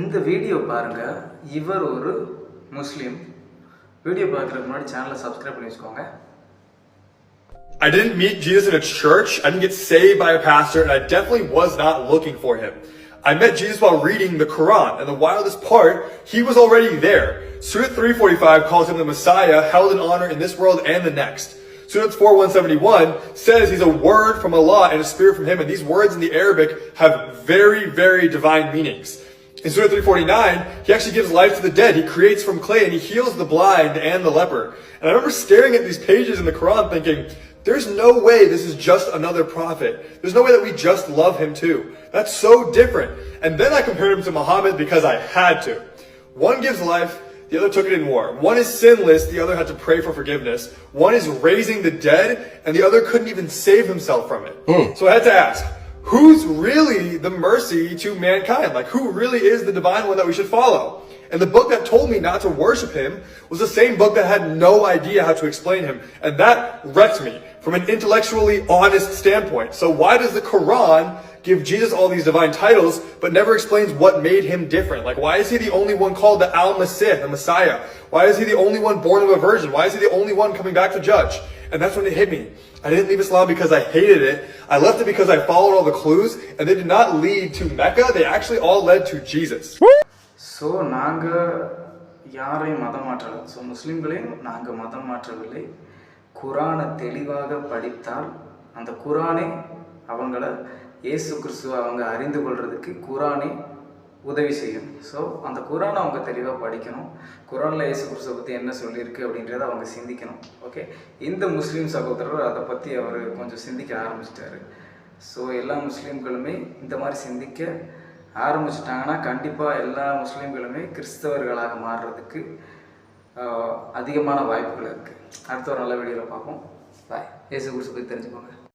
இந்த வீடியோ பாருங்க இவர் ஒரு முஸ்லீம் வீடியோ பார்க்குறதுக்கு முன்னாடி சேனலை சப்ஸ்கிரைப் பண்ணி வச்சுக்கோங்க I didn't meet Jesus in a church. I didn't get saved by a pastor, and I definitely was not looking for him. I met Jesus while reading the Quran, and the wildest part, he was already there. Surah 345 calls him the Messiah, held in honor in this world and the next. Surah 4171 says he's a word from Allah and a spirit from him, and these words in the Arabic have very, very divine meanings. In Surah 349, he actually gives life to the dead. He creates from clay and he heals the blind and the leper. And I remember staring at these pages in the Quran thinking, there's no way this is just another prophet. There's no way that we just love him too. That's so different. And then I compared him to Muhammad because I had to. One gives life, the other took it in war. One is sinless, the other had to pray for forgiveness. One is raising the dead, and the other couldn't even save himself from it. Hmm. So I had to ask, who's really the mercy to mankind? Like, who really is the divine one that we should follow? And the book that told me not to worship him was the same book that had no idea how to explain him. And that wrecked me from an intellectually honest standpoint. So why does the Quran give Jesus all these divine titles, but never explains what made him different? Like, why is he the only one called the Al-Masih, the Messiah? Why is he the only one born of a virgin? Why is he the only one coming back to judge? And that's when it hit me. I didn't leave Islam because I hated it. I left it because I followed all the clues, and they did not lead to Mecca. They actually all led to Jesus. So நாங்கள் யாரையும் மதம் மாற்றலை so முஸ்லீம்களையும் நாங்கள் மதம் மாற்றவில்லை குரானை தெளிவாக படித்தால் அந்த குரானே அவங்கள இயேசு கிறிஸ்துவ அவங்க அறிந்து கொள்றதுக்கு குரானே உதவி செய்யும். ஸோ அந்த குரானை அவங்க தெளிவாக படிக்கணும். குரானில் இயேசு கிறிஸ்துவ பற்றி என்ன சொல்லியிருக்கு அப்படின்றத அவங்க சிந்திக்கணும். ஓகே இந்த முஸ்லீம் சகோதரர் அதை பற்றி அவர் கொஞ்சம் சிந்திக்க ஆரம்பிச்சிட்டாரு. ஸோ எல்லா முஸ்லீம்களுமே இந்த மாதிரி சிந்திக்க ஆரம்பிச்சிட்டாங்கன்னா கண்டிப்பாக எல்லா முஸ்லீம்களுமே கிறிஸ்தவர்களாக மாறுறதுக்கு அதிகமான வாய்ப்புகள் இருக்குது அடுத்த ஒரு நல்ல வீடியோவில் பார்ப்போம். பாய் இயேசு குருசு பற்றி தெரிஞ்சுக்கோங்க.